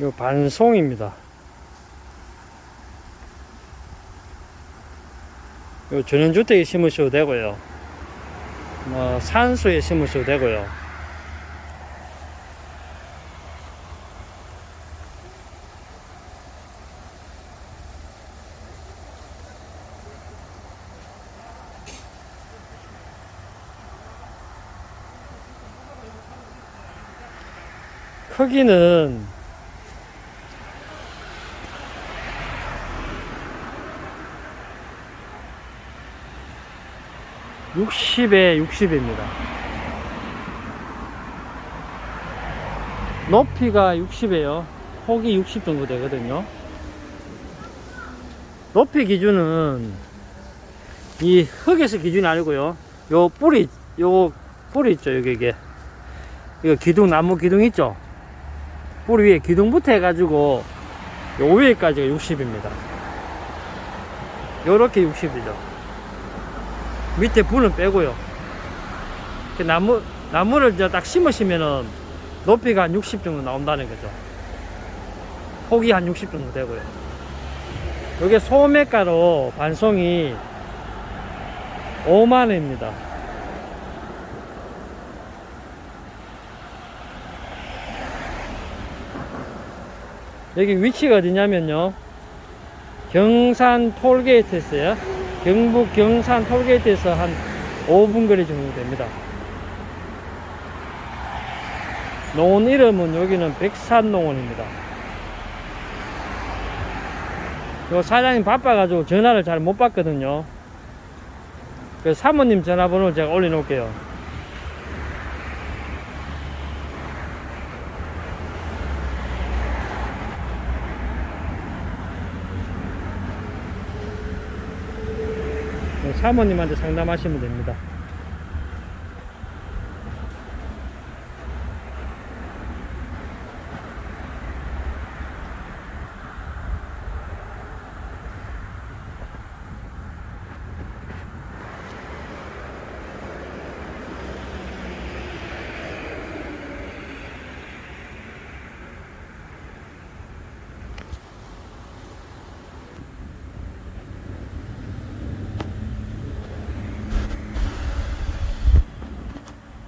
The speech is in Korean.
요 반송입니다. 요 전원주택에 심으셔도 되고요. 뭐 산소에 심으셔도 되고요. 크기는 육십에 60입니다. 높이가 60이에요. 폭이 60 정도 되거든요. 높이 기준은 이 흙에서 기준이 아니고요. 요 뿌리, 요 뿌리 있죠, 여기 이게. 이거 기둥, 나무 기둥 있죠? 뿌리 위에 기둥부터 해가지고 요 위에까지가 60입니다. 요렇게 60이죠. 밑에 분은 빼고요. 나무, 나무를 이제 딱 심으시면은 높이가 한 60 정도 나온다는 거죠. 폭이 한 60 정도 되고요. 요게 소매가로 반송이 5만원입니다. 여기 위치가 어디냐면요. 경산 톨게이트에서요. 경북 경산 톨게이트에서 한 5분 거리 정도 됩니다. 농원 이름은 여기는 백산농원입니다. 요 사장님 바빠가지고 전화를 잘 못 받거든요. 그 사모님 전화번호 제가 올려놓을게요. 사모님한테 상담하시면 됩니다.